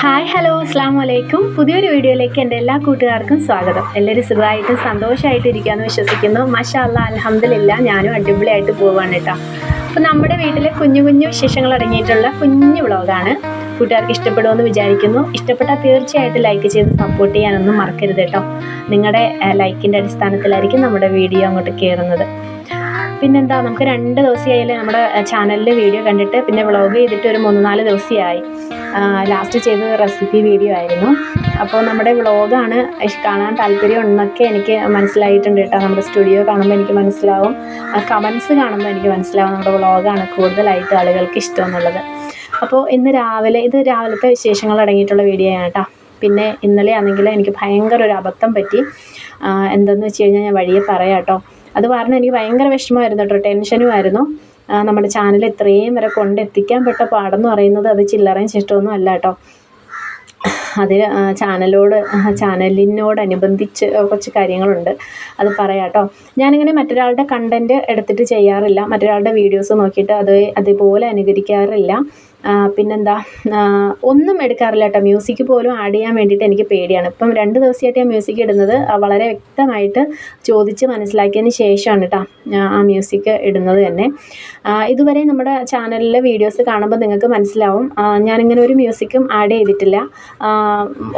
Hi hello അസ്സാം വലൈക്കും പുതിയൊരു വീഡിയോയിലേക്ക് എന്റെ എല്ലാ കൂട്ടുകാർക്കും സ്വാഗതം. എല്ലാവരും സുഖമായിട്ടും സന്തോഷമായിട്ട് ഇരിക്കാമെന്ന് വിശ്വസിക്കുന്നു. മഷാല്ല അലഹമ്മദില്ല ഞാനും അടിപൊളിയായിട്ട് പോവാണ് കേട്ടോ. അപ്പോൾ നമ്മുടെ വീട്ടിലെ കുഞ്ഞു കുഞ്ഞു വിശേഷങ്ങൾ അടങ്ങിയിട്ടുള്ള കുഞ്ഞു വ്ളോഗാണ്. കൂട്ടുകാർക്ക് ഇഷ്ടപ്പെടുമെന്ന് വിചാരിക്കുന്നു. ഇഷ്ടപ്പെട്ടാൽ തീർച്ചയായിട്ടും ലൈക്ക് ചെയ്ത് സപ്പോർട്ട് ചെയ്യാനൊന്നും മറക്കരുത് കേട്ടോ. നിങ്ങളുടെ ലൈക്കിന്റെ അടിസ്ഥാനത്തിലായിരിക്കും നമ്മുടെ വീഡിയോ അങ്ങോട്ട് കയറുന്നത്. പിന്നെന്താ നമുക്ക് രണ്ട് ദിവസമായാലും നമ്മുടെ ചാനലിൽ വീഡിയോ കണ്ടിട്ട് പിന്നെ വ്ളോഗ് ചെയ്തിട്ട് ഒരു മൂന്ന് നാല് ദിവസമായി ലാസ്റ്റ് ചെയ്ത റെസിപ്പി വീഡിയോ ആയിരുന്നു. അപ്പോൾ നമ്മുടെ വ്ളോഗാണ് കാണാൻ താല്പര്യം ഉണ്ടെന്നൊക്കെ എനിക്ക് മനസ്സിലായിട്ടുണ്ട് കേട്ടോ. നമ്മുടെ സ്റ്റുഡിയോ കാണുമ്പോൾ എനിക്ക് മനസ്സിലാവും. കമൻസ് കാണുമ്പോൾ എനിക്ക് മനസ്സിലാവും നമ്മുടെ വ്ളോഗാണ് കൂടുതലായിട്ട് ആളുകൾക്ക് ഇഷ്ടം എന്നുള്ളത്. അപ്പോൾ ഇന്ന് രാവിലെ ഇത് രാവിലത്തെ വിശേഷങ്ങൾ അടങ്ങിയിട്ടുള്ള വീഡിയോ ആണ് കേട്ടോ. പിന്നെ ഇന്നലെ ആണെങ്കിൽ എനിക്ക് ഭയങ്കര ഒരു അബദ്ധം പറ്റി. എന്തെന്ന് വെച്ച് കഴിഞ്ഞാൽ ഞാൻ വഴിയെ പറയാം കേട്ടോ. അത് കാരണം എനിക്ക് ഭയങ്കര വിഷമമായിരുന്നു കേട്ടോ. ടെൻഷനുമായിരുന്നു. നമ്മുടെ ചാനൽ ഇത്രയും വരെ കൊണ്ടെത്തിക്കാൻ പെട്ട പാടെന്ന് പറയുന്നത് അത് ചില്ലറയും ശിഷ്ടമൊന്നും അല്ല കേട്ടോ. അത് ചാനലോട് ചാനലിനോടനുബന്ധിച്ച് കുറച്ച് കാര്യങ്ങളുണ്ട്. അത് പറയാം കേട്ടോ. ഞാനിങ്ങനെ മറ്റൊരാളുടെ കണ്ടന്റ് എടുത്തിട്ട് ചെയ്യാറില്ല. മറ്റൊരാളുടെ വീഡിയോസ് നോക്കിയിട്ട് അത് അതുപോലെ അനുകരിക്കാറില്ല. പിന്നെന്താ? ഒന്നും എടുക്കാറില്ല കേട്ടോ. മ്യൂസിക് പോലും ആഡ് ചെയ്യാൻ വേണ്ടിയിട്ട് എനിക്ക് പേടിയാണ്. ഇപ്പം രണ്ട് ദിവസമായിട്ട് ഞാൻ മ്യൂസിക് ഇടുന്നത്. വളരെ വ്യക്തമായിട്ട് ചോദിച്ച് മനസ്സിലാക്കിയതിന് ശേഷമാണ് കേട്ടോ. ആ മ്യൂസിക് ഇടുന്നത് തന്നെ. ഇതുവരെ നമ്മുടെ ചാനലിലെ വീഡിയോസ് കാണുമ്പോൾ നിങ്ങൾക്ക് മനസ്സിലാവും. ഞാനിങ്ങനെ ഒരു മ്യൂസിക്കും ആഡ് ചെയ്തിട്ടില്ല.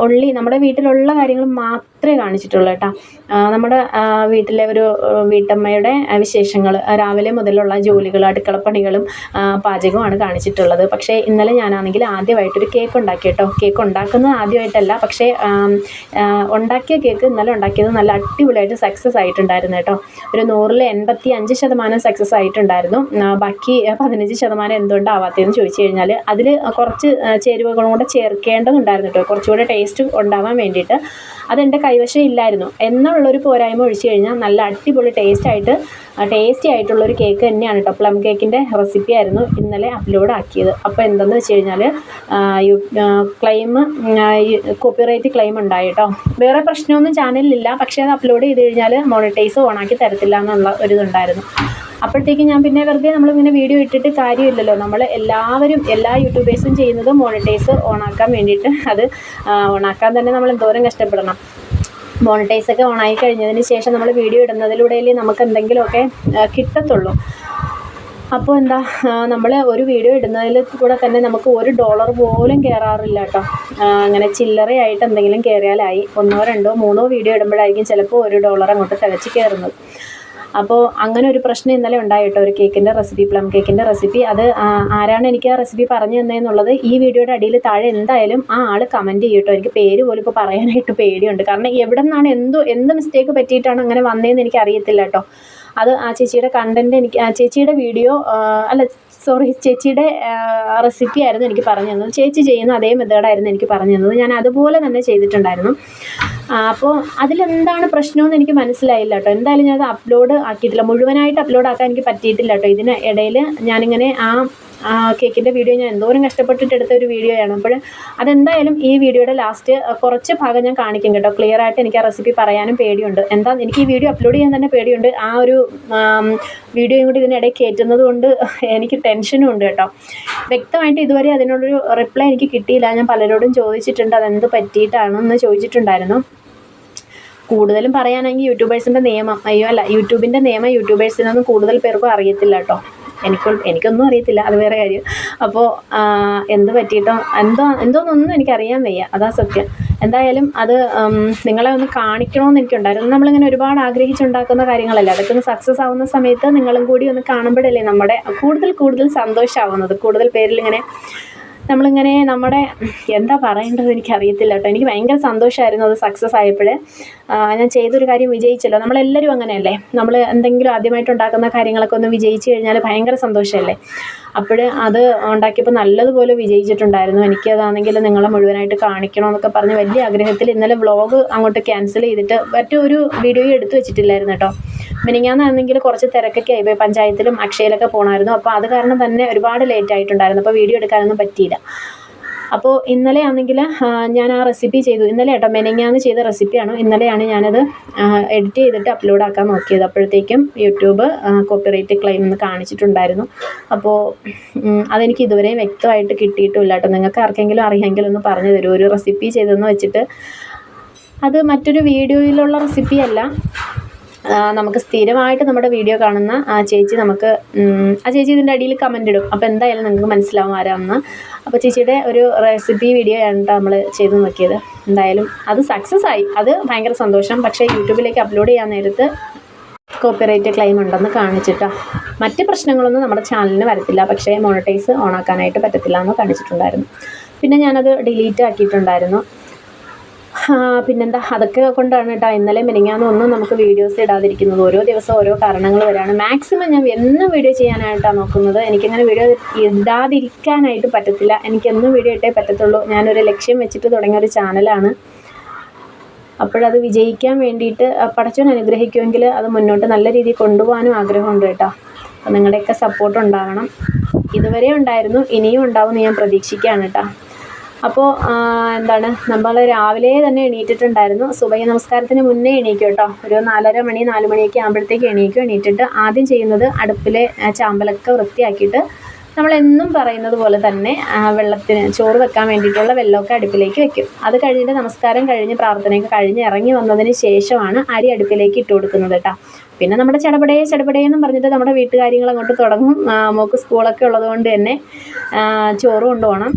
ഒള്ളി നമ്മുടെ വീട്ടിലുള്ള കാര്യങ്ങൾ മാത്രമേ കാണിച്ചിട്ടുള്ളൂ കേട്ടോ. നമ്മുടെ വീട്ടിലെ ഒരു വീട്ടമ്മയുടെ വിശേഷങ്ങൾ രാവിലെ മുതലുള്ള ജോലികൾ അടുക്കളപ്പണികളും പാചകമാണ് കാണിച്ചിട്ടുള്ളത്. പക്ഷേ ഇന്നലെ ഞാനാണെങ്കിൽ ആദ്യമായിട്ടൊരു കേക്ക് ഉണ്ടാക്കി കേട്ടോ. കേക്ക് ഉണ്ടാക്കുന്നത് ആദ്യമായിട്ടല്ല. പക്ഷേ ഉണ്ടാക്കിയ കേക്ക് ഇന്നലെ ഉണ്ടാക്കിയത് നല്ല അടിപൊളിയായിട്ട് സക്സസ് ആയിട്ടുണ്ടായിരുന്നു കേട്ടോ. ഒരു നൂറിൽ എൺപത്തി അഞ്ച് ശതമാനം സക്സസ് ആയിട്ടുണ്ടായിരുന്നു. ബാക്കി പതിനഞ്ച് ശതമാനം എന്തുകൊണ്ട് ആവാത്തതെന്ന് ചോദിച്ചു കഴിഞ്ഞാൽ അതിൽ കുറച്ച് ചേരുവകളും കൂടെ ചേർക്കേണ്ടതുണ്ടായിരുന്നു കേട്ടോ. കുറച്ചുകൂടെ ടേസ്റ്റ് ഉണ്ടാവാൻ വേണ്ടിയിട്ട്. അതെന്റെ കൈവശം ഇല്ലായിരുന്നു. എന്നുള്ളൊരു പോരായ്മ ഒഴിച്ചു കഴിഞ്ഞാൽ നല്ല അടിപൊളി ടേസ്റ്റ് ആയിട്ട് ടേസ്റ്റി ആയിട്ടുള്ളൊരു കേക്ക് തന്നെയാണ് കേട്ടോ പ്ലം കേക്കിന്റെ റെസിപ്പി ആയിരുന്നു ഇന്നലെ അപ്ലോഡ് ആക്കിയത്. അപ്പോൾ എന്തെന്ന് വെച്ച് കഴിഞ്ഞാൽ ക്ലെയിം കോപ്പിറൈറ്റ് ക്ലെയിം ഉണ്ടായി കേട്ടോ വേറെ പ്രശ്നമൊന്നും ചാനലിലില്ല പക്ഷേ അത് അപ്ലോഡ് ചെയ്ത് കഴിഞ്ഞാൽ മോണിറ്റൈസ് ഓണാക്കി തരത്തില്ല എന്നുള്ള ഒരു ഇതുണ്ടായിരുന്നു. അപ്പോഴത്തേക്ക് ഞാൻ പിന്നെ വെറുതെ നമ്മളിങ്ങനെ വീഡിയോ ഇട്ടിട്ട് കാര്യമില്ലല്ലോ. നമ്മൾ എല്ലാവരും എല്ലാ യൂട്യൂബേഴ്സും ചെയ്യുന്നത് മോണിറ്റൈസ് ഓണാക്കാൻ വേണ്ടിയിട്ട് അത് ഓണാക്കാൻ തന്നെ നമ്മൾ എന്തോരം കഷ്ടപ്പെടണം. മോണിറ്റൈസ് ഒക്കെ ഓണായി കഴിഞ്ഞതിന് ശേഷം നമ്മൾ വീഡിയോ ഇടുന്നതിലൂടെ നമുക്ക് എന്തെങ്കിലുമൊക്കെ കിട്ടത്തുള്ളൂ. അപ്പോൾ എന്താ നമ്മൾ ഒരു വീഡിയോ ഇടുന്നതിൽ കൂടെ തന്നെ നമുക്ക് ഒരു ഡോളർ പോലും കയറാറില്ല കേട്ടോ. അങ്ങനെ ചില്ലറയായിട്ട് എന്തെങ്കിലും കയറിയാലായി ഒന്നോ രണ്ടോ മൂന്നോ വീഡിയോ ഇടുമ്പോഴായിരിക്കും ചിലപ്പോൾ ഒരു ഡോളർ അങ്ങോട്ട് തികച്ച് കയറുന്നത് അപ്പോൾ അങ്ങനെ ഒരു പ്രശ്നം ഇന്നലെ ഉണ്ടായിട്ടോ ഒരു കേക്കിന്റെ റെസിപ്പി പ്ലം കേക്കിന്റെ റെസിപ്പി അത് ആരാണ് എനിക്ക് ആ റെസിപ്പി പറഞ്ഞു തന്നതെന്നുള്ളത് ഈ വീഡിയോയുടെ അടിയിൽ താഴെ എന്തായാലും ആ ആൾ കമന്റ് ചെയ്യട്ടോ. എനിക്ക് പേര് പോലും ഇപ്പോൾ പറയാനായിട്ട് പേടിയുണ്ട്. കാരണം എവിടെ നിന്നാണ് എന്തോ എന്ത് മിസ്റ്റേക്ക് പറ്റിയിട്ടാണ് അങ്ങനെ വന്നതെന്ന് എനിക്ക് അറിയത്തില്ല കേട്ടോ. അത് ആ ചേച്ചിയുടെ കണ്ടന്റ് എനിക്ക് ആ ചേച്ചിയുടെ വീഡിയോ അല്ല സോറി ചേച്ചിയുടെ റെസിപ്പി ആയിരുന്നു എനിക്ക് പറഞ്ഞു തന്നത് ചേച്ചി ചെയ്യുന്ന അതേ മെത്തേഡായിരുന്നു എനിക്ക് പറഞ്ഞു തന്നത് ഞാൻ അതുപോലെ തന്നെ ചെയ്തിട്ടുണ്ടായിരുന്നു. അപ്പോൾ അതിലെന്താണ് പ്രശ്നമെന്ന് എനിക്ക് മനസ്സിലായില്ല കേട്ടോ. എന്തായാലും ഞാനത് അപ്ലോഡ് ആക്കിയിട്ടില്ല. മുഴുവനായിട്ട് അപ്ലോഡ് ആക്കാൻ എനിക്ക് പറ്റിയിട്ടില്ല കേട്ടോ. ഇതിന് ഇടയിൽ ഞാനിങ്ങനെ ആ കേക്കിന്റെ വീഡിയോ ഞാൻ എന്തോരം കഷ്ടപ്പെട്ടിട്ട് എടുത്ത ഒരു വീഡിയോയാണ് അപ്പോൾ അതെന്തായാലും ഈ വീഡിയോയുടെ ലാസ്റ്റ് കുറച്ച് ഭാഗം ഞാൻ കാണിക്കും കേട്ടോ. ക്ലിയർ ആയിട്ട് എനിക്ക് ആ റെസിപ്പി പറയാനും പേടിയുണ്ട്. എന്താ എനിക്ക് ഈ വീഡിയോ അപ്ലോഡ് ചെയ്യാൻ തന്നെ പേടിയുണ്ട്. ആ ഒരു വീഡിയോയും കൂടി ഇതിനിടയിൽ കയറ്റുന്നത് കൊണ്ട് എനിക്ക് ടെൻഷനും ഉണ്ട് കേട്ടോ. വ്യക്തമായിട്ട് ഇതുവരെ അതിനോടൊരു റിപ്ലൈ എനിക്ക് കിട്ടിയില്ല. ഞാൻ പലരോടും ചോദിച്ചിട്ടുണ്ട് അതെന്ത് പറ്റിയിട്ടാണെന്ന് ചോദിച്ചിട്ടുണ്ടായിരുന്നു. കൂടുതലും പറയാനെങ്കിൽ യൂട്യൂബേഴ്സിന്റെ നിയമം. അയ്യോ അല്ല യൂട്യൂബിന്റെ നിയമം യൂട്യൂബേഴ്സിനൊന്നും കൂടുതൽ പേർക്കും അറിയത്തില്ല കേട്ടോ. എനിക്ക് എനിക്കൊന്നും അറിയത്തില്ല അത് വേറെ കാര്യം. അപ്പോൾ എന്ത് പറ്റിയിട്ടോ എന്തോ എന്തോന്നൊന്നും എനിക്കറിയാൻ വയ്യ അതാ സത്യം. എന്തായാലും അത് നിങ്ങളെ ഒന്ന് കാണിക്കണമെന്ന് എനിക്കുണ്ടായിരുന്നു. നമ്മളിങ്ങനെ ഒരുപാട് ആഗ്രഹിച്ചുണ്ടാക്കുന്ന കാര്യങ്ങളല്ലേ അതൊക്കെ ഒന്ന് സക്സസ് ആവുന്ന സമയത്ത് നിങ്ങളും കൂടി ഒന്ന് കാണുമ്പോഴല്ലേ നമ്മുടെ കൂടുതൽ കൂടുതൽ സന്തോഷമാവുന്നത് കൂടുതൽ പേരിൽ ഇങ്ങനെ നമ്മളിങ്ങനെ നമ്മുടെ എന്താ പറയേണ്ടത് എനിക്ക് അറിയത്തില്ല കേട്ടോ. എനിക്ക് ഭയങ്കര സന്തോഷമായിരുന്നു അത് സക്സസ് ആയപ്പോൾ ഞാൻ ചെയ്തൊരു കാര്യം വിജയിച്ചല്ലോ. നമ്മളെല്ലാവരും അങ്ങനെയല്ലേ? നമ്മൾ എന്തെങ്കിലും ആദ്യമായിട്ട് ഉണ്ടാക്കുന്ന കാര്യങ്ങളൊക്കെ ഒന്ന് വിജയിച്ചു കഴിഞ്ഞാൽ ഭയങ്കര സന്തോഷമല്ലേ? അപ്പോൾ അത് ഉണ്ടാക്കിയപ്പോൾ നല്ലതുപോലെ വിജയിച്ചിട്ടുണ്ടായിരുന്നു. എനിക്കതാണെങ്കിൽ നിങ്ങളെ മുഴുവനായിട്ട് കാണിക്കണമെന്നൊക്കെ പറഞ്ഞ് വലിയ ആഗ്രഹത്തിൽ ഇന്നലെ വ്ളോഗ് അങ്ങോട്ട് ക്യാൻസൽ ചെയ്തിട്ട് മറ്റൊരു വീഡിയോയും എടുത്തു വെച്ചിട്ടില്ലായിരുന്നു കേട്ടോ. മിനിങ്ങാന്നാണെങ്കിൽ കുറച്ച് തിരക്കൊക്കെ ആയി. പഞ്ചായത്തിലും അക്ഷയയിലൊക്കെ പോകണമായിരുന്നു അപ്പോൾ അത് കാരണം തന്നെ ഒരുപാട് ലേറ്റ് ആയിട്ടുണ്ടായിരുന്നു. അപ്പോൾ വീഡിയോ എടുക്കാനൊന്നും പറ്റിയില്ല. അപ്പോൾ ഇന്നലെ ആണെങ്കിൽ ഞാൻ ആ റെസിപ്പി ചെയ്തു. ഇന്നലെ കേട്ടോ മെനങ്ങാന്ന് ചെയ്ത റെസിപ്പിയാണ് ഇന്നലെയാണ് ഞാനത് എഡിറ്റ് ചെയ്തിട്ട് അപ്ലോഡ് ആക്കാൻ നോക്കിയത്. അപ്പോഴത്തേക്കും യൂട്യൂബ് കോപ്പിറൈറ്റ് ക്ലെയിം എന്ന് കാണിച്ചിട്ടുണ്ടായിരുന്നു. അപ്പോൾ അതെനിക്ക് ഇതുവരെയും വ്യക്തമായിട്ട് കിട്ടിയിട്ടുമില്ല കേട്ടോ. നിങ്ങൾക്ക് ആർക്കെങ്കിലും അറിയാമെങ്കിൽ ഒന്ന് പറഞ്ഞു തരുമോ ഒരു റെസിപ്പി ചെയ്തെന്ന് വെച്ചിട്ട് അത് മറ്റൊരു വീഡിയോയിലുള്ള റെസിപ്പിയല്ല നമുക്ക് സ്ഥിരമായിട്ട് നമ്മുടെ വീഡിയോ കാണുന്ന ആ ചേച്ചി നമുക്ക് ആ ചേച്ചി ഇതിന്റെ അടിയിൽ കമന്റ് ഇടും. അപ്പോൾ എന്തായാലും നിങ്ങൾക്ക് മനസ്സിലാവും ആരാമെന്ന് അപ്പോൾ ചേച്ചിയുടെ ഒരു റെസിപ്പി വീഡിയോ ആണ് നമ്മൾ ചെയ്ത് നോക്കിയത്. എന്തായാലും അത് സക്സസ് ആയി. അത് ഭയങ്കര സന്തോഷം. പക്ഷേ യൂട്യൂബിലേക്ക് അപ്ലോഡ് ചെയ്യാൻ നേരത്ത് കോപ്പിറൈറ്റ് ക്ലെയിം ഉണ്ടെന്ന് കാണിച്ചിട്ടാ. മറ്റ് പ്രശ്നങ്ങളൊന്നും നമ്മുടെ ചാനലിന് വരത്തില്ല. പക്ഷേ മോണിറ്റൈസ് ഓണാക്കാനായിട്ട് പറ്റത്തില്ല എന്ന് കാണിച്ചിട്ടുണ്ടായിരുന്നു. പിന്നെ ഞാനത് ഡിലീറ്റ് ആക്കിയിട്ടുണ്ടായിരുന്നു. പിന്നെന്താ? അതൊക്കെ കൊണ്ടാണ് കേട്ടോ ഇന്നലെ മിനിങ്ങാന്ന് ഒന്നും നമുക്ക് വീഡിയോസ് ഇടാതിരിക്കുന്നത്. ഓരോ ദിവസം ഓരോ കാരണങ്ങൾ വരാണ് മാക്സിമം ഞാൻ എന്നും വീഡിയോ ചെയ്യാനായിട്ടാണ് നോക്കുന്നത്. എനിക്കങ്ങനെ വീഡിയോ ഇടാതിരിക്കാനായിട്ട് പറ്റത്തില്ല. എനിക്കെന്നും വീഡിയോ ഇട്ടേ പറ്റത്തുള്ളൂ. ഞാനൊരു ലക്ഷ്യം വെച്ചിട്ട് തുടങ്ങിയ ഒരു ചാനലാണ്. അപ്പോഴത് വിജയിക്കാൻ വേണ്ടിയിട്ട് പടച്ചോൻ അനുഗ്രഹിക്കുമെങ്കിൽ അത് മുന്നോട്ട് നല്ല രീതിയിൽ കൊണ്ടുപോകാനും ആഗ്രഹമുണ്ട് കേട്ടോ അപ്പം നിങ്ങളുടെയൊക്കെ സപ്പോർട്ട് ഉണ്ടാകണം. ഇതുവരെ ഉണ്ടായിരുന്നു. ഇനിയും ഉണ്ടാവും എന്ന് ഞാൻ പ്രതീക്ഷിക്കുകയാണ് കേട്ടോ അപ്പോൾ എന്താണ് നമ്മൾ രാവിലെ തന്നെ എണീറ്റിട്ടുണ്ടായിരുന്നു. സുബൈ നമസ്കാരത്തിന് മുന്നേ എണീക്കും കേട്ടോ ഒരു നാലര മണി നാല് മണിയൊക്കെ ആകുമ്പോഴത്തേക്ക് എണീക്കും. എണീറ്റിട്ട് ആദ്യം ചെയ്യുന്നത് അടുപ്പിലെ ചാമ്പലൊക്കെ വൃത്തിയാക്കിയിട്ട് നമ്മളെന്നും പറയുന്നത് പോലെ തന്നെ വെള്ളത്തിന് ചോറ് വെക്കാൻ വേണ്ടിയിട്ടുള്ള വെള്ളമൊക്കെ അടുപ്പിലേക്ക് വെക്കും. അത് കഴിഞ്ഞിട്ട് നമസ്കാരം കഴിഞ്ഞ് പ്രാർത്ഥനയൊക്കെ കഴിഞ്ഞ് ഇറങ്ങി വന്നതിന് ശേഷമാണ് അരി അടുപ്പിലേക്ക് ഇട്ട് കൊടുക്കുന്നത് കേട്ടോ പിന്നെ നമ്മുടെ ചടപടയെ ചടപടയെന്നും പറഞ്ഞിട്ട് നമ്മുടെ വീട്ടുകാര്യങ്ങൾ അങ്ങോട്ട് തുടങ്ങും. മോക്ക് സ്കൂളൊക്കെ ഉള്ളതുകൊണ്ട് തന്നെ ചോറ് കൊണ്ടുപോകണം.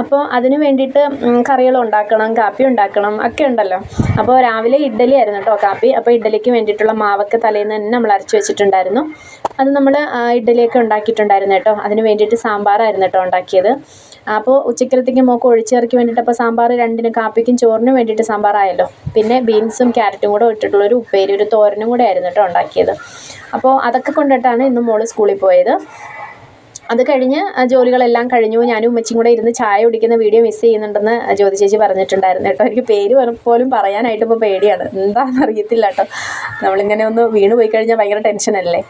അപ്പോൾ അതിന് വേണ്ടിയിട്ട് കറികൾ ഉണ്ടാക്കണം കാപ്പി ഉണ്ടാക്കണം ഒക്കെ ഉണ്ടല്ലോ. അപ്പോൾ രാവിലെ ഇഡ്ഡലി ആയിരുന്നു കേട്ടോ കാപ്പി. അപ്പോൾ ഇഡ്ഡലിക്ക് വേണ്ടിയിട്ടുള്ള മാവൊക്കെ തലേന്ന് തന്നെ നമ്മൾ അരച്ച് വെച്ചിട്ടുണ്ടായിരുന്നു. അത് നമ്മൾ ഇഡ്ഡലിയൊക്കെ ഉണ്ടാക്കിയിട്ടുണ്ടായിരുന്നു കേട്ടോ. അതിന് വേണ്ടിയിട്ട് സാമ്പാറായിരുന്നു കേട്ടോ ഉണ്ടാക്കിയത്. അപ്പോൾ ഉച്ചക്കലത്തേക്ക് മോക്ക് ഒഴിച്ചിറക്കി വേണ്ടിയിട്ട് അപ്പോൾ സാമ്പാർ രണ്ടിനും കാപ്പിക്കും ചോറിനും വേണ്ടിയിട്ട് സാമ്പാറായല്ലോ. പിന്നെ ബീൻസും ക്യാരറ്റും കൂടെ ഇട്ടിട്ടുള്ള ഒരു ഉപ്പേരി ഒരു തോരനും കൂടെ ആയിരുന്നു കേട്ടോ ഉണ്ടാക്കിയത്. അപ്പോൾ അതൊക്കെ കൊണ്ടിട്ടാണ് ഇന്ന് മോൾ സ്കൂളിൽ പോയത്. അത് കഴിഞ്ഞ് ജോലികളെല്ലാം കഴിഞ്ഞു. ഞാനും ഉമ്മച്ചിയും കൂടെ ഇരുന്ന് ചായ കുടിക്കുന്ന വീഡിയോ മിസ് ചെയ്യുന്നുണ്ടെന്ന് ജ്യോതി ചേച്ചി പറഞ്ഞിട്ടുണ്ടായിരുന്നു കേട്ടോ. എനിക്ക് പേര് പോലും പറയാനായിട്ട് ഇപ്പോൾ പേടിയാണ്. എന്താണെന്ന് അറിയത്തില്ല കേട്ടോ. നമ്മളിങ്ങനെ ഒന്ന് വീണ് പോയി കഴിഞ്ഞാൽ ഭയങ്കര ടെൻഷനല്ലേ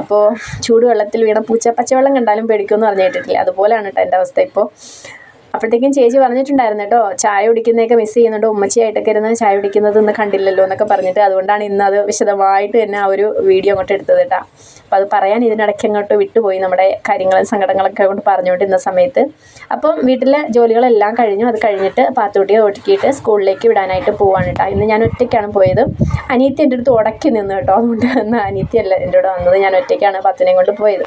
അപ്പോൾ ചൂടുവെള്ളത്തിൽ വീണ പൂച്ച പച്ചവെള്ളം കണ്ടാലും പേടിക്കുമെന്ന് പറഞ്ഞു കേട്ടിട്ടില്ല? അതുപോലെയാണ് കേട്ടോ എന്റെ അവസ്ഥ ഇപ്പോൾ അപ്പോഴത്തേക്കും ചേച്ചി പറഞ്ഞിട്ടുണ്ടായിരുന്നു കേട്ടോ ചായ കുടിക്കുന്നതൊക്കെ മിസ് ചെയ്യുന്നുണ്ട് ഉമ്മച്ചിയായിട്ടൊക്കെ ഇരുന്ന് ചായ കുടിക്കുന്നത് ഇന്ന് കണ്ടില്ലല്ലോ എന്നൊക്കെ പറഞ്ഞിട്ട് അതുകൊണ്ടാണ് ഇന്ന് അത് വിശദമായിട്ട് തന്നെ ആ ഒരു വീഡിയോ അങ്ങോട്ട് എടുത്തത് കേട്ടോ. അപ്പോൾ അത് പറയാൻ ഇതിനിടയ്ക്ക് അങ്ങോട്ട് വിട്ടുപോയി നമ്മുടെ കാര്യങ്ങളും സങ്കടങ്ങളൊക്കെ കൊണ്ട് പറഞ്ഞുകൊണ്ടിരുന്ന സമയത്ത്. അപ്പം വീട്ടിലെ ജോലികളെല്ലാം കഴിഞ്ഞു അത് കഴിഞ്ഞിട്ട് പാത്തുകുട്ടിയെ ഒടുക്കിയിട്ട് സ്കൂളിലേക്ക് വിടാനായിട്ട് പോവാണ് കേട്ടോ. ഇന്ന് ഞാൻ ഒറ്റയ്ക്കാണ് പോയത്. അനിയത്തി എന്റെ അടുത്ത് ഉടക്കി നിന്ന് കേട്ടോ അതുകൊണ്ട് അനിയത്തിയല്ല എന്റെ കൂടെ വന്നത്. ഞാൻ ഒറ്റയ്ക്കാണ് പത്തിനെയും കൊണ്ട് പോയത്.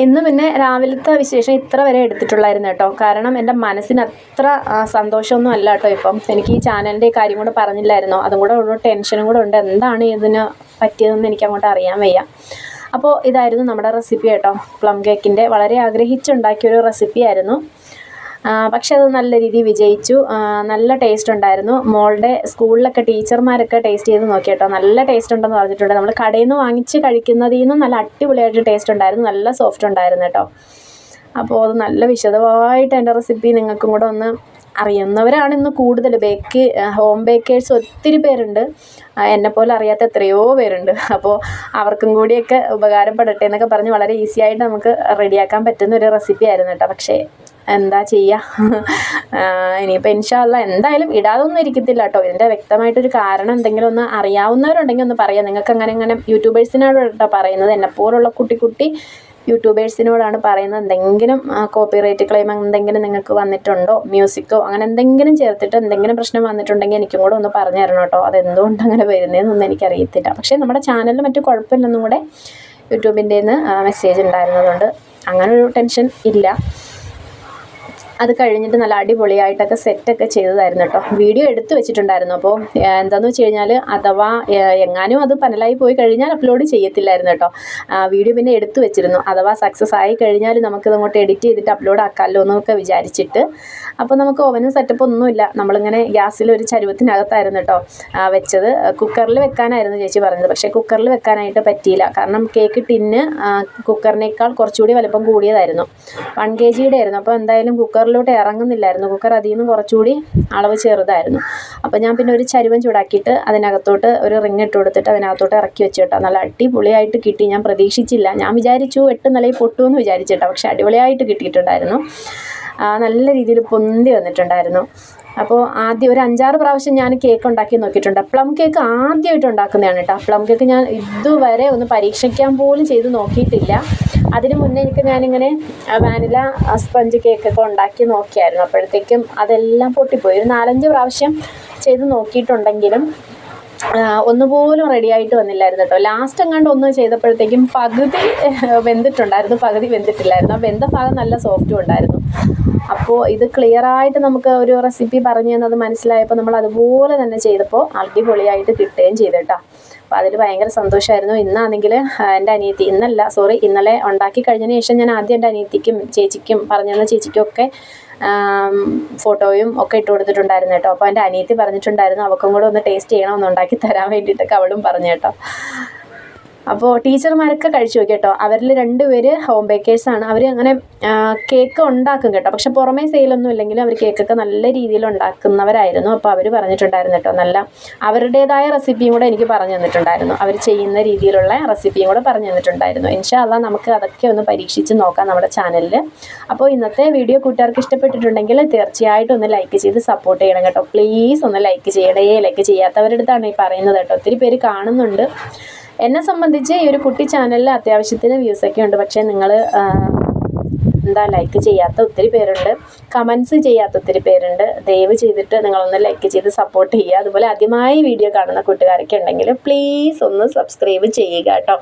ഇന്ന് പിന്നെ രാവിലത്തെ വിശേഷം ഇത്ര വരെ എടുത്തിട്ടുള്ളായിരുന്നു കേട്ടോ. കാരണം എന്റെ മനസ്സിന് അത്ര സന്തോഷമൊന്നും അല്ല കേട്ടോ ഇപ്പം. എനിക്ക് ഈ ചാനലിന്റെ കാര്യം കൂടെ പറഞ്ഞില്ലായിരുന്നോ? അതും കൂടെ ഒരു ടെൻഷനും കൂടെ ഉണ്ട്. എന്താണ് ഇതിന് പറ്റിയതെന്ന് എനിക്ക് അങ്ങോട്ട് അറിയാൻ വയ്യ. അപ്പോൾ ഇതായിരുന്നു നമ്മുടെ റെസിപ്പി കേട്ടോ. പ്ലം കേക്കിന്റെ. വളരെ ആഗ്രഹിച്ചുണ്ടാക്കിയൊരു റെസിപ്പി ആയിരുന്നു. പക്ഷെ അത് നല്ല രീതിയിൽ വിജയിച്ചു. നല്ല ടേസ്റ്റ് ഉണ്ടായിരുന്നു. മോളുടെ സ്കൂളിലൊക്കെ ടീച്ചർമാരൊക്കെ ടേസ്റ്റ് ചെയ്ത് നോക്കി കേട്ടോ നല്ല ടേസ്റ്റ് ഉണ്ടെന്ന് പറഞ്ഞിട്ടുണ്ട്. നമ്മൾ കടയിൽ നിന്ന് വാങ്ങിച്ച് കഴിക്കുന്നതിൽ നിന്നും നല്ല അടിപൊളിയായിട്ട് ടേസ്റ്റ് ഉണ്ടായിരുന്നു. നല്ല സോഫ്റ്റ് ഉണ്ടായിരുന്നു കേട്ടോ. അപ്പോൾ അത് നല്ല വിശദമായിട്ട് എന്റെ റെസിപ്പി നിങ്ങൾക്കും കൂടെ ഒന്ന് അറിയുന്നവരാണ് ഇന്ന് കൂടുതൽ ബേക്ക് ഹോം ബേക്കേഴ്സ് ഒത്തിരി പേരുണ്ട്. എന്നെ എന്നെപ്പോലെ അറിയാത്ത എത്രയോ പേരുണ്ട്. അപ്പോൾ അവർക്കും കൂടിയൊക്കെ ഉപകാരപ്പെടട്ടെ എന്നൊക്കെ പറഞ്ഞ് വളരെ ഈസിയായിട്ട് നമുക്ക് റെഡിയാക്കാൻ പറ്റുന്ന ഒരു റെസിപ്പി ആയിരുന്നു കേട്ടോ. പക്ഷേ എന്താ ചെയ്യുക ഇനിയിപ്പോൾ ഇൻഷാല്ല എന്തായാലും ഇടാതൊന്നും ഇരിക്കത്തില്ല കേട്ടോ. ഇതിന്റെ വ്യക്തമായിട്ടൊരു കാരണം എന്തെങ്കിലും ഒന്ന് അറിയാവുന്നവരുണ്ടെങ്കിൽ ഒന്ന് പറയാം. നിങ്ങൾക്ക് അങ്ങനെ അങ്ങനെ യൂട്യൂബേഴ്സിനോട് കേട്ടോ പറയുന്നത്. എന്നെപ്പോലുള്ള കുട്ടി കുട്ടി യൂട്യൂബേഴ്സിനോടാണ് പറയുന്നത്. എന്തെങ്കിലും കോപ്പിറൈറ്റ് ക്ലെയിം എന്തെങ്കിലും നിങ്ങൾക്ക് വന്നിട്ടുണ്ടോ? മ്യൂസിക്കോ അങ്ങനെ എന്തെങ്കിലും ചേർത്തിട്ട് എന്തെങ്കിലും പ്രശ്നം വന്നിട്ടുണ്ടെങ്കിൽ എനിക്കും കൂടെ ഒന്ന് പറഞ്ഞു തരണം കേട്ടോ. അത് എന്തുകൊണ്ട് അങ്ങനെ വരുന്നതെന്നൊന്നും എനിക്കറിയത്തില്ല. പക്ഷേ നമ്മുടെ ചാനലിൽ മറ്റു കുഴപ്പമില്ലെന്നും കൂടെ യൂട്യൂബിന്റെ നിന്ന് മെസ്സേജ് ഉണ്ടായിരുന്നതുകൊണ്ട് അങ്ങനെ ഒരു ടെൻഷൻ ഇല്ല. അത് കഴിഞ്ഞിട്ട് നല്ല അടിപൊളിയായിട്ടൊക്കെ സെറ്റൊക്കെ ചെയ്തതായിരുന്നു കേട്ടോ. വീഡിയോ എടുത്തു വെച്ചിട്ടുണ്ടായിരുന്നു. അപ്പോൾ എന്താന്ന് വെച്ച് കഴിഞ്ഞാൽ അഥവാ എങ്ങാനും അത് പനലായി പോയി കഴിഞ്ഞാൽ അപ്ലോഡ് ചെയ്യത്തില്ലായിരുന്നു കേട്ടോ. വീഡിയോ പിന്നെ എടുത്തു വെച്ചിരുന്നു. അഥവാ സക്സസ് ആയി കഴിഞ്ഞാൽ നമുക്കിത് അങ്ങോട്ട് എഡിറ്റ് ചെയ്തിട്ട് അപ്ലോഡ് ആക്കാമല്ലോ എന്നൊക്കെ വിചാരിച്ചിട്ട്. അപ്പോൾ നമുക്ക് ഓവനും സെറ്റപ്പ് ഒന്നുമില്ല നമ്മളിങ്ങനെ ഗ്യാസിൽ ഒരു ചരുവത്തിനകത്തായിരുന്നു കേട്ടോ വെച്ചത്. കുക്കറിൽ വെക്കാനായിരുന്നു ചേച്ചി പറഞ്ഞത്. പക്ഷേ കുക്കറിൽ വെക്കാനായിട്ട് പറ്റിയില്ല. കാരണം കേക്ക് ടിന്ന് കുക്കറിനേക്കാൾ കുറച്ചുകൂടി വലുപ്പം കൂടിയതായിരുന്നു. വൺ കെ ജിയുടെ ആയിരുന്നു അപ്പോൾ എന്തായാലും കുക്കറിലോട്ട് ഇറങ്ങുന്നില്ലായിരുന്നു. കുക്കർ അതിൽ നിന്ന് കുറച്ചുകൂടി അളവ് ചെറുതായിരുന്നു. അപ്പോൾ ഞാൻ പിന്നെ ഒരു ചരുവം ചൂടാക്കിയിട്ട് അതിനകത്തോട്ട് ഒരു റിങ് ഇട്ട് കൊടുത്തിട്ട് അതിനകത്തോട്ട് ഇറക്കി വെച്ചു കേട്ടോ. നല്ല അടിപൊളിയായിട്ട് കിട്ടി. ഞാൻ പ്രതീക്ഷിച്ചില്ല. ഞാൻ വിചാരിച്ചു എട്ട് നിലയിൽ പൊട്ടുമെന്ന് വിചാരിച്ചിട്ടോ. പക്ഷേ അടിപൊളിയായിട്ട് കിട്ടിയിട്ടുണ്ടായിരുന്നു. നല്ല രീതിയിൽ പൊന്തി വന്നിട്ടുണ്ടായിരുന്നു. അപ്പോൾ ആദ്യം ഒരു അഞ്ചാറ് പ്രാവശ്യം ഞാൻ കേക്ക് ഉണ്ടാക്കി നോക്കിയിട്ടുണ്ട്. പ്ലം കേക്ക് ആദ്യമായിട്ട് ഉണ്ടാക്കുന്നതാണ് കേട്ടോ. പ്ലം കേക്ക് ഞാൻ ഇതുവരെ ഒന്ന് പരീക്ഷിക്കാൻ പോലും ചെയ്ത് നോക്കിയിട്ടില്ല. അതിന് മുന്നേ എനിക്ക് ഞാനിങ്ങനെ വാനില സ്പഞ്ച് കേക്കൊക്കെ ഉണ്ടാക്കി നോക്കിയായിരുന്നു. അപ്പോഴത്തേക്കും അതെല്ലാം പൊട്ടിപ്പോയി. ഒരു നാലഞ്ച് പ്രാവശ്യം ചെയ്ത് നോക്കിയിട്ടുണ്ടെങ്കിലും ഒന്നുപോലും റെഡി ആയിട്ട് വന്നില്ലായിരുന്നു കേട്ടോ ലാസ്റ്റ് എങ്ങാണ്ട് ഒന്ന് ചെയ്തപ്പോഴത്തേക്കും പകുതി വെന്തിട്ടുണ്ടായിരുന്നു. പകുതി വെന്തിട്ടില്ലായിരുന്നു. ആ വെന്ത ഭാഗം നല്ല സോഫ്റ്റും ഉണ്ടായിരുന്നു. അപ്പോൾ ഇത് ക്ലിയർ ആയിട്ട് നമുക്ക് ഒരു റെസിപ്പി പറഞ്ഞു തന്നത് മനസ്സിലായപ്പോൾ നമ്മൾ അതുപോലെ തന്നെ ചെയ്തപ്പോൾ അടിപൊളിയായിട്ട് കിട്ടുകയും ചെയ്തു കേട്ടോ അപ്പോൾ അതിൽ ഭയങ്കര സന്തോഷമായിരുന്നു ഇന്നാണെങ്കിൽ എന്റെ അനിയത്തി ഇന്നല്ല സോറി ഇന്നലെ ഉണ്ടാക്കി കഴിഞ്ഞതിന് ശേഷം ഞാൻ ആദ്യം എന്റെ അനിയത്തിക്കും ചേച്ചിക്കും പറഞ്ഞു തന്ന ചേച്ചിക്കും ഒക്കെ ഫോട്ടോയും ഒക്കെ ഇട്ട് കൊടുത്തിട്ടുണ്ടായിരുന്നു കേട്ടോ. അപ്പോൾ എന്റെ അനിയത്തി പറഞ്ഞിട്ടുണ്ടായിരുന്നു അവൾക്കും കൂടെ ഒന്ന് ടേസ്റ്റ് ചെയ്യണം ഒന്ന് ഉണ്ടാക്കി തരാൻ വേണ്ടിയിട്ടൊക്കെ അവളും പറഞ്ഞു കേട്ടോ. അപ്പോൾ ടീച്ചർമാരൊക്കെ കഴിച്ചു നോക്കി കേട്ടോ. അവരിൽ രണ്ടുപേര് ഹോം ബേക്കേഴ്സാണ് അവർ അങ്ങനെ കേക്ക് ഉണ്ടാക്കും കേട്ടോ. പക്ഷെ പുറമേ സെയിലൊന്നും ഇല്ലെങ്കിലും അവർ കേക്കൊക്കെ നല്ല രീതിയിൽ ഉണ്ടാക്കുന്നവരായിരുന്നു. അപ്പോൾ അവർ പറഞ്ഞിട്ടുണ്ടായിരുന്നു കേട്ടോ. നല്ല അവരുടേതായ റെസിപ്പിയും കൂടെ എനിക്ക് പറഞ്ഞു തന്നിട്ടുണ്ടായിരുന്നു. അവർ ചെയ്യുന്ന രീതിയിലുള്ള റെസിപ്പിയും കൂടെ പറഞ്ഞു തന്നിട്ടുണ്ടായിരുന്നു. ഇൻഷാല്ല നമുക്ക് അതൊക്കെ ഒന്ന് പരീക്ഷിച്ച് നോക്കാം നമ്മുടെ ചാനലിൽ അപ്പോൾ ഇന്നത്തെ വീഡിയോ കൂട്ടുകാർക്ക് ഇഷ്ടപ്പെട്ടിട്ടുണ്ടെങ്കിൽ തീർച്ചയായിട്ടും ഒന്ന് ലൈക്ക് ചെയ്ത് സപ്പോർട്ട് ചെയ്യണം കേട്ടോ. പ്ലീസ് ഒന്ന് ലൈക്ക് ചെയ്യണേ ലൈക്ക് ചെയ്യാത്തവരുടെ അടുത്താണ് ഈ പറയുന്നത് കേട്ടോ. ഒത്തിരി പേര് കാണുന്നുണ്ട്. എന്നെ സംബന്ധിച്ച് ഈ ഒരു കുട്ടി ചാനലിൽ അത്യാവശ്യത്തിന് വ്യൂസൊക്കെ ഉണ്ട്. പക്ഷേ നിങ്ങൾ എന്താ ലൈക്ക് ചെയ്യാത്ത ഒത്തിരി പേരുണ്ട്. കമൻസ് ചെയ്യാത്ത ഒത്തിരി പേരുണ്ട്. ദയവ് ചെയ്തിട്ട് നിങ്ങളൊന്ന് ലൈക്ക് ചെയ്ത് സപ്പോർട്ട് ചെയ്യുക. അതുപോലെ ആദ്യമായി വീഡിയോ കാണുന്ന കൂട്ടുകാരൊക്കെ ഉണ്ടെങ്കിൽ പ്ലീസ് ഒന്ന് സബ്സ്ക്രൈബ് ചെയ്യുക കേട്ടോ.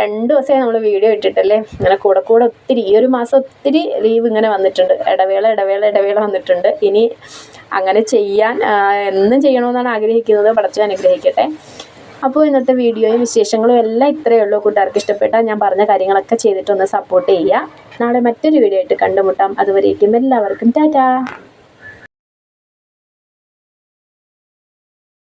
രണ്ട് ദിവസമായി നമ്മൾ വീഡിയോ ഇട്ടിട്ടല്ലേ? ഇങ്ങനെ കൂടെ കൂടെ ഒത്തിരി ഈ ഒരു മാസം ഒത്തിരി ലീവ് ഇങ്ങനെ വന്നിട്ടുണ്ട്. ഇടവേള ഇടവേള ഇടവേള വന്നിട്ടുണ്ട്. ഇനി അങ്ങനെ ചെയ്യാൻ എന്നും ചെയ്യണമെന്നാണ് ആഗ്രഹിക്കുന്നത്. പടച്ചു അനുഗ്രഹിക്കട്ടെ. അപ്പോൾ ഇന്നത്തെ വീഡിയോയും വിശേഷങ്ങളും എല്ലാം ഇത്രയേ ഉള്ളൂ. കൂട്ടുകാർക്ക് ഇഷ്ടപ്പെട്ടാൽ ഞാൻ പറഞ്ഞ കാര്യങ്ങളൊക്കെ ചെയ്തിട്ടൊന്ന് സപ്പോർട്ട് ചെയ്യുക. നാളെ മറ്റൊരു വീഡിയോ ആയിട്ട് കണ്ടുമുട്ടാം. അതുവരേക്കും എല്ലാവർക്കും ടാറ്റാ.